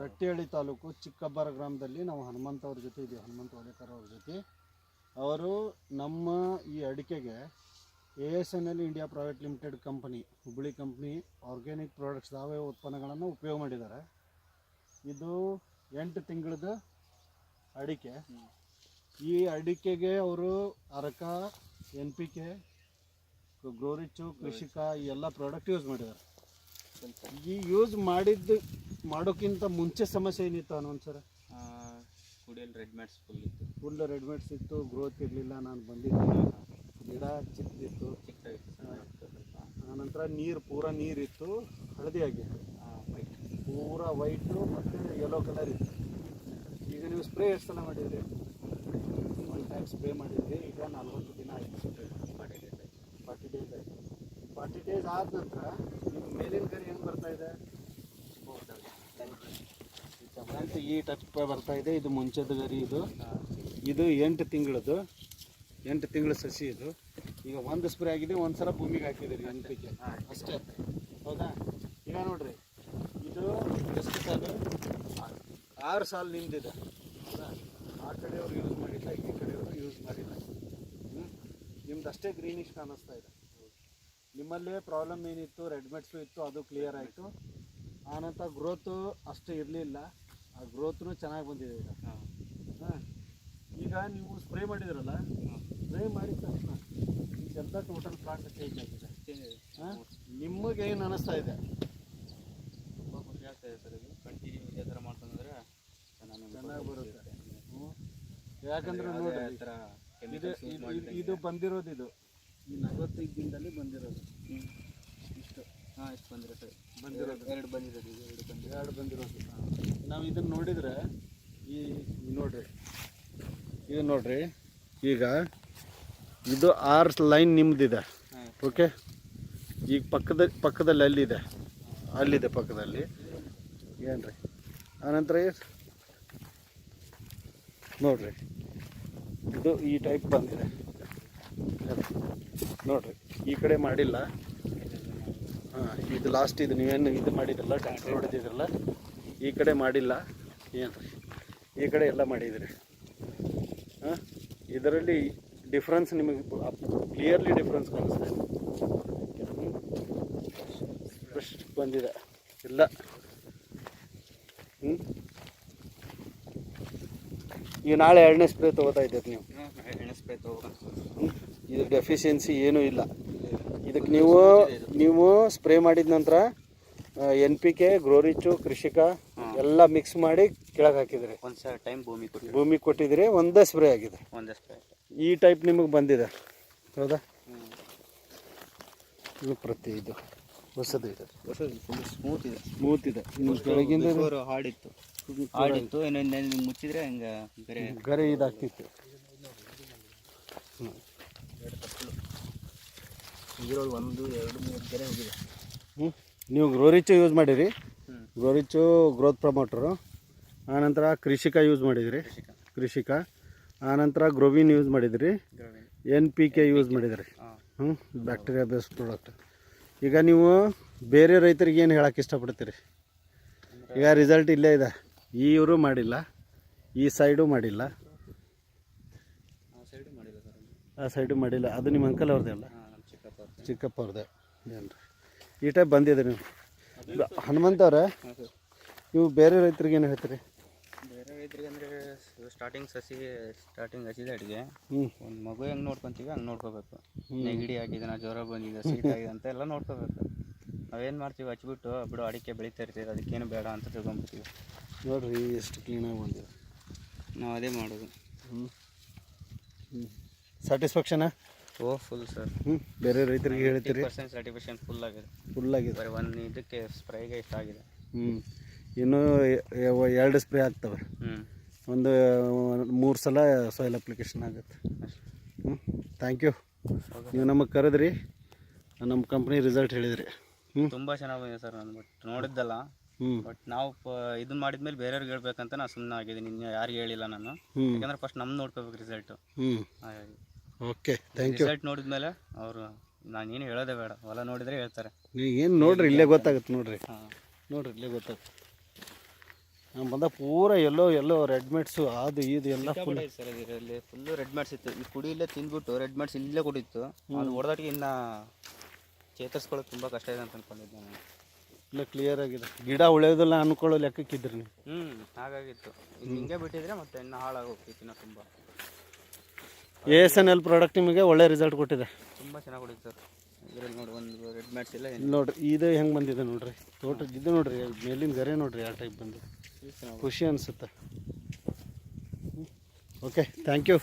ರಟ್ಟಿಹಳ್ಳಿ ತಾಲೂಕು ಚಿಕ್ಕಬ್ಬರ ಗ್ರಾಮದಲ್ಲಿ ನಾವು ಹನುಮಂತ ಅವ್ರ ಜೊತೆ ಇದ್ದೀವಿ ಹನುಮಂತ ಓಲೇಕರ್ ಅವ್ರ ಜೊತೆ. ಅವರು ನಮ್ಮ ಈ ಅಡಿಕೆಗೆ A S N L India private limited company Hubballi company organic products ಸಾವಯವ ಉತ್ಪನ್ನಗಳನ್ನು ಉಪಯೋಗ ಮಾಡಿದ್ದಾರೆ. ಇದು ಎಂಟು ತಿಂಗಳದ ಅಡಿಕೆ. ಈ ಅಡಿಕೆಗೆ ಅವರು ಅರಕ ಎನ್ ಪಿ ಕೆ ಗ್ರೋರಿಚ್ಚು ಕೃಷಿಕ ಈ ಎಲ್ಲ ಪ್ರಾಡಕ್ಟ್ ಯೂಸ್ ಮಾಡಿದ್ದಾರೆ. ಈ ಯೂಸ್ ಮಾಡಿದ್ದು ಮಾಡೋಕ್ಕಿಂತ ಮುಂಚೆ ಸಮಸ್ಯೆ ಏನಿತ್ತು ಅನ್ನೋದು ಸರ್ ಕುಡಿಯಲ್ಲಿ ರೆಡ್ ಮ್ಯಾಟ್ಸ್ ಫುಲ್ ಇತ್ತು. ಫುಲ್ ರೆಡಿಮೇಡ್ಸ್ ಇತ್ತು ಗ್ರೋತ್ ಇರಲಿಲ್ಲ ನಾನು ಬಂದಿದ್ದೆ. ಗಿಡ ಚಿಕ್ಕದಿತ್ತು ಚಿಕ್ಕದಾಗಿತ್ತು ಆನಂತರ ನೀರು ಪೂರ ನೀರಿತ್ತು ಹಳದಿ ಆಗಿತ್ತು ಪೂರ ವೈಟು ಮತ್ತು ಯೆಲ್ಲೋ ಕಲರ್ ಇತ್ತು. ಈಗ ನೀವು ಸ್ಪ್ರೇ ಎಷ್ಟು ಸಲ ಮಾಡಿದ್ರಿ? ಒನ್ ಟೈಮ್ ಸ್ಪ್ರೇ ಮಾಡಿದ್ವಿ ಈಗ ನಲ್ವತ್ತು ದಿನ ಆಯಿತು. ಸ್ಪ್ರೇ ಫಾರ್ಟಿ ಡೇಸ್ ಆಯ್ತು. ಫಾರ್ಟಿ ಡೇಸ್ ಆಯಿತು. ಫಾರ್ಟಿ ಡೇಸ್ ಆದ ನಂತರ ನಿಮ್ಮ ಮೇಲಿನ ಕರಿ ಹೆಂಗೆ ಬರ್ತಾ ಇದೆ? ಈ ಟೈಪ್ ಬರ್ತಾ ಇದೆ. ಇದು ಮುಂಚೆದ ಗರಿ ಇದು. ಇದು ಎಂಟು ತಿಂಗಳದು. ಎಂಟು ತಿಂಗಳ ಸಸಿ ಇದು. ಈಗ ಒಂದು ಸ್ಪ್ರೇ ಆಗಿದೆ ಒಂದು ಸಲ ಭೂಮಿಗೆ ಹಾಕಿದ್ದೀರಿ ಪಿ ಅಷ್ಟೇ. ಹೌದಾ? ಈಗ ನೋಡ್ರಿ. ಇದು ಎಷ್ಟು ಸಾಲು? ಆರು ಸಾಲು ನಿಂದಿದೆ ಹೌದಾ? ಆ ಕಡೆಯವರು ಯೂಸ್ ಮಾಡಿಲ್ಲ, ಈ ಕಡೆಯವರು ಯೂಸ್ ಮಾಡಿಲ್ಲ. ನಿಮ್ದು ಅಷ್ಟೇ ಗ್ರೀನಿಶ್ ಕಾಣಿಸ್ತಾ ಇದೆ. ನಿಮ್ಮಲ್ಲೇ ಪ್ರಾಬ್ಲಮ್ ಏನಿತ್ತು ರೆಡ್ಮೆಡ್ಸು ಇತ್ತು ಅದು ಕ್ಲಿಯರ್ ಆಯಿತು. ಆನಂತರ ಗ್ರೋತು ಅಷ್ಟು ಇರಲಿಲ್ಲ. ಆ ಗ್ರೋತ್ನು ಚೆನ್ನಾಗಿ ಬಂದಿದೆ ಈಗ. ಹಾಂ. ಈಗ ನೀವು ಸ್ಪ್ರೇ ಮಾಡಿದ್ರಲ್ಲ ಸ್ಪ್ರೇ ಮಾಡಿದ ತಕ್ಷಣ ಇದೆಲ್ಲ ಟೋಟಲ್ ಪ್ಲಾಂಟ್ ಚೇಂಜ್ ಆಗಿದೆ? ಹಾಂ. ನಿಮಗೆ ಏನು ಅನ್ನಿಸ್ತಾ ಇದೆ? ತುಂಬ ಖುಷಿ ಆಗ್ತಾ ಇದೆ ಸರ್ ಇದು. ಕಂಟಿನ್ಯೂ ಇದೇ ಥರ ಮಾಡ್ತಂದ್ರೆ ಚೆನ್ನಾಗಿ ಬರುತ್ತೆ. ಹ್ಞೂ ಯಾಕಂದ್ರೆ ನೋಡಿ. ಇದು ಬಂದಿರೋದು ಇದು. ಈ ನಲವತ್ತೈದು ದಿನದಲ್ಲಿ ಬಂದಿರೋದು. ಇಷ್ಟು. ಹಾಂ ಇಷ್ಟು ಬಂದಿರೋ ಸರ್. ಬಂದಿರೋದು. ಎರಡು ಬಂದಿರೋದು ಎರಡು ಬಂದಿದೆ. ಎರಡು ಬಂದಿರೋದು. ನಾವು ಇದನ್ನು ನೋಡಿದ್ರೆ ಈ ನೋಡಿರಿ. ಇದು ನೋಡಿರಿ. ಈಗ ಇದು ಆರ್ ಲೈನ್ ನಿಮ್ಮದಿದೆ ಓಕೆ? ಈಗ ಪಕ್ಕದ ಪಕ್ಕದಲ್ಲಿ ಅಲ್ಲಿದೆ. ಅಲ್ಲಿದೆ ಪಕ್ಕದಲ್ಲಿ. ಏನ್ರಿ? ಆನಂತರ ಏ- ನೋಡ್ರಿ. ಇದು ಈ ಟೈಪ್ ಬಂದಿದೆ. ನೋಡ್ರಿ ಈ ಕಡೆ ಮಾಡಿಲ್ಲ. ಹಾಂ ಇದು ಲಾಸ್ಟ್ ಇದು ನೀವೇನು ಇದು ಮಾಡಿದ್ರಲ್ಲ ಟ್ಯಾಕ್ಟ್ರ್ ಹೊಡೆದಿದ್ರಲ್ಲ ಈ ಕಡೆ ಮಾಡಿಲ್ಲ. ಏನು ಈ ಕಡೆ ಎಲ್ಲ ಮಾಡಿದ್ರಿ. ಹಾಂ ಇದರಲ್ಲಿ ಡಿಫ್ರೆನ್ಸ್ ನಿಮಗೆ ಕ್ಲಿಯರ್ಲಿ ಡಿಫ್ರೆನ್ಸ್ ಕಾಣಿಸ್ತಾ ಫಸ್ಟ್ ಫ್ರೆಶ್ ಬಂದಿದೆ. ಇಲ್ಲ. ಹ್ಞೂ ಈಗ ನಾಳೆ ಎರಡನೇ ಸ್ಪ್ರೇ ತೊಗೋತಾ ಇದ್ದೀರಿ ನೀವು. ಎರಡನೇ ಸ್ಪ್ರೇ ತೊಗೊಬೇಕು. ಹ್ಮ್? ಇದು ಡೆಫಿಷಿಯನ್ಸಿ ಏನೂ ಇಲ್ಲ. ಇದಕ್ಕೆ ನೀವು ನೀವು ಸ್ಪ್ರೇ ಮಾಡಿದ ನಂತರ ಎನ್ ಪಿ ಕೆ ಗ್ರೋರಿಚು ಕೃಷಿಕ ಎಲ್ಲ ಮಿಕ್ಸ್ ಮಾಡಿ ಕೆಳಗೆ ಹಾಕಿದ್ರಿ. ಒಂದು ಟೈಮ್ ಭೂಮಿ ಭೂಮಿ ಕೊಟ್ಟಿದ್ರಿ ಒಂದೇ ಸ್ಪ್ರೇ ಆಗಿದೆ. ಒಂದೇ ಸ್ಪ್ರೇ ಈ ಟೈಪ್ ನಿಮಗೆ ಬಂದಿದೆ. ಹೌದಾ? ಇದು ಪ್ರತಿ ಇದು. ಹೊಸದು ಇದೆ. ಹೊಸದು ಸ್ಮೂತ್ ಇದೆ. ಸ್ಮೂತ್ ಇದೆ. ಕೆಳಗಿಂದ ಹಾಡಿತ್ತು. ಹಾಡಿತ್ತು ಇನ್ನೊಂದು ಮುಚ್ಚಿದ್ರೆ ಹಂಗೆ ಗರೆ ಇದಾಗ್ತಿತ್ತು. ಇದರೊಳಗೆ ಒಂದು ಎರಡು ಮೂರು ಹೋಗಿದೆ ಹ್ಞೂ ನೀವು ಗ್ರೋರಿಚು ಯೂಸ್ ಮಾಡಿರಿ. ಗ್ರೋರಿಚು ಗ್ರೋರಿಚ್ಚು ಗ್ರೋತ್ ಪ್ರಮೋಟ್ರು ಆನಂತರ ಕೃಷಿಕ ಯೂಸ್ ಮಾಡಿದಿರಿ. ಕೃಷಿಕ. ಆನಂತರ ಗ್ರೋವಿನ್ ಯೂಸ್ ಮಾಡಿದಿರಿ. ಎನ್ ಪಿ ಕೆ ಯೂಸ್ ಮಾಡಿದಿರಿ. ಹ್ಞೂ ಬ್ಯಾಕ್ಟೀರಿಯಾ ಬೇಸ್ಡ್ ಪ್ರಾಡಕ್ಟ್ ಈಗ ನೀವು ಬೇರೆ ರೈತರಿಗೆ ಏನು ಹೇಳಕ್ಕೆ ಇಷ್ಟಪಡ್ತೀರಿ? ಈಗ ರಿಸಲ್ಟ್ ಇಲ್ಲೇ ಇದೆ. ಈ ಇವರು ಮಾಡಿಲ್ಲ. ಈ ಸೈಡು ಮಾಡಿಲ್ಲ. ಆ ಸೈಡು ಮಾಡಿಲ್ಲ ಸರ್. ಆ ಸೈಡು ಮಾಡಿಲ್ಲ. ಅದು ನಿಮ್ಮ ಅಂಕಲ್ ಅವ್ರದ್ದೇ ಅಲ್ಲ? ನಮ್ಮ ಚಿಕ್ಕಪ್ಪ ಅವ್ರ್ದು. ಏನು ಅವ್ರದ್ದೇ. ಏನು ಈ ಟೈಪ್ ಬಂದಿದೆ ನೀವು. ಹನುಮಂತ ಅವರೇ ನೀವು ಬೇರೆ ರೈತರಿಗೆ ಏನು ಹೇಳ್ತೀರಿ? ಬೇರೆ ರೈತರಿಗೆ ಅಂದರೆ ಸ್ಟಾರ್ಟಿಂಗ್ ಸಸಿ ಸ್ಟಾರ್ಟಿಂಗ್ ಹಚ್ಚಿದ ಅಡಿಗೆ. ಹ್ಞೂ ಒಂದು ಮಗು ಹೆಂಗೆ ನೋಡ್ಕೊಂತೀವಿ ಹಂಗೆ ನೋಡ್ಕೋಬೇಕು. ನೆಗಡಿ ಆಗಿದ್ದಾನ ಜ್ವರ ಬಂದಿದೆ ಸೀಟ್ ಆಗಿದೆ ಅಂತ ಎಲ್ಲ ನೋಡ್ಕೋಬೇಕು. ನಾವೇನು ಮಾಡ್ತೀವಿ ಹಚ್ಬಿಟ್ಟು ಬಿಡು ಅಡಿಕೆ ಬೆಳೀತಾ ಇರ್ತೀವಿ ಅದಕ್ಕೇನು ಬೇಡ ಅಂತ ತಿಳ್ಕೊಂಬಿಡ್ತೀವಿ. ನೋಡ್ರಿ ಎಷ್ಟು ಕ್ಲೀನಾಗಿ ಬಂದಿದೆ. ನಾವು ಅದೇ ಮಾಡೋದು. ಹ್ಞೂ ಹ್ಞೂ ಸ್ಯಾಟಿಸ್ಫ್ಯಾಕ್ಷನಾ ಓ ಫುಲ್ ಸರ್ ಹ್ಞೂ ಬೇರೆ ರೈತರಿಗೆ ಹೇಳ್ತೀರಿ? ಪರ್ಸೆಂಟ್ ಸರ್ಟಿಫಿಕೇಶನ್ ಫುಲ್ ಆಗಿದೆ. ಫುಲ್ ಆಗಿದೆ ಬರೀ ಒಂದು ಇದಕ್ಕೆ ಸ್ಪ್ರೈಗೆ ಇಷ್ಟ ಆಗಿದೆ. ಹ್ಞೂ ಇನ್ನೂ ಎರಡು ಸ್ಪ್ರೇ ಆಗ್ತವೆ. ಹ್ಞೂ ಒಂದು ಮೂರು ಸಲ ಸಾಯಿಲ್ ಅಪ್ಲಿಕೇಶನ್ ಆಗುತ್ತೆ. ಹ್ಞೂ ಥ್ಯಾಂಕ್ ಯು ನೀವು ನಮಗೆ ಕರೆದ್ರಿ ನಮ್ಮ ಕಂಪ್ನಿ ರಿಸಲ್ಟ್ ಹೇಳಿದ್ರಿ. ಹ್ಞೂ ತುಂಬ ಚೆನ್ನಾಗಿ ಬಂದಿದೆ ಸರ್ ನಾನು ಬಟ್ ನೋಡಿದ್ದಲ್ಲ. ಹ್ಞೂ ಬಟ್ ನಾವು ಪ ಇದನ್ನ ಮಾಡಿದ್ಮೇಲೆ ಬೇರೆಯವ್ರಿಗೆ ಹೇಳ್ಬೇಕಂತ ನಾನು ಸುಮ್ಮನೆ ಆಗಿದ್ದೀನಿ. ಇನ್ನು ಯಾರಿಗೆ ಹೇಳಿಲ್ಲ ನಾನು. ಹ್ಞೂ ಯಾಕಂದ್ರೆ ಫಸ್ಟ್ ನಮ್ಮ ನೋಡ್ಕೋಬೇಕು ರಿಸಲ್ಟು ಹ್ಞೂ ಹಾಗಾಗಿ. ಓಕೆ ಥ್ಯಾಂಕ್ ಯು ರಿಸಲ್ಟ್ ನೋಡಿದ್ಮೇಲೆ ಅವರು ನಾನು ಏನು ಹೇಳೋದೇ ಬೇಡ ಹೊಲ ನೋಡಿದ್ರೆ ಹೇಳ್ತಾರೆ. ಏನು ನೋಡ್ರಿ ಇಲ್ಲೇ ಗೊತ್ತಾಗುತ್ತೆ ನೋಡ್ರಿ. ಹಾಂ. ನೋಡ್ರಿ ಇಲ್ಲೇ ಗೊತ್ತಾಗುತ್ತೆ. ನಾನು ಬಂದ ಪೂರ ಎಲ್ಲೋ ಎಲ್ಲೋ ರೆಡ್ ಮೆಟ್ಸು ಅದು ಇದು ಎಲ್ಲ ಫುಲ್ ಸರ್ ಇದರಲ್ಲಿ ಫುಲ್ಲು ರೆಡ್ ಮ್ಯಾಟ್ಸ್ ಇತ್ತು. ಈ ಕುಡಿ ಇಲ್ಲೇ ತಿಂದ್ಬಿಟ್ಟು ರೆಡ್ ಮ್ಯಾಟ್ಸ್ ಇಲ್ಲೇ ಕುಡಿತ್ತು ಅದು ಹೊಡೆದಾಟಿಗೆ ಇನ್ನು ಚೇತರಿಸ್ಕೊಳ್ಳೋಕೆ ತುಂಬ ಕಷ್ಟ ಇದೆ ಅಂತ ಅನ್ಕೊಂಡಿದ್ದೆ ನಾನು. ಇಲ್ಲ ಕ್ಲಿಯರ್ ಆಗಿದೆ. ಗಿಡ ಉಳಿಯೋದಿಲ್ಲ ಅನ್ಕೊಳ್ಳೋ ಲೆಕ್ಕಕ್ಕಿದ್ರಿ ನೀವು. ಹ್ಞೂ ಹಾಗಾಗಿತ್ತು. ಇದು ಹಿಂಗೆ ಬಿಟ್ಟಿದ್ರೆ ಮತ್ತೆ ಇನ್ನು ಹಾಳಾಗಿ ಹೋಗ್ತಿತ್ತು ಇನ್ನು ತುಂಬ. A S N L product ನಿಮಗೆ ಒಳ್ಳೆ ರಿಸಲ್ಟ್ ಕೊಟ್ಟಿದೆ. ತುಂಬ ಚೆನ್ನಾಗಿ ಹೊಡಿತು ಸರ್. ಇದರಲ್ಲಿ ನೋಡಿ ಒಂದು ರೆಡ್ ಮ್ಯಾಟ್ಸ್ ಇಲ್ಲ ಇಲ್ಲಿ ನೋಡ್ರಿ ಇದು ಹೆಂಗೆ ಬಂದಿದೆ ನೋಡ್ರಿ. ತೋಟ ಇದು ನೋಡ್ರಿ ಮೇಲಿನ ಗರೆ ನೋಡ್ರಿ ಆ ಟೈಪ್ ಬಂದಿದೆ ಏನು ಖುಷಿ ಅನಿಸುತ್ತೆ. Okay thank you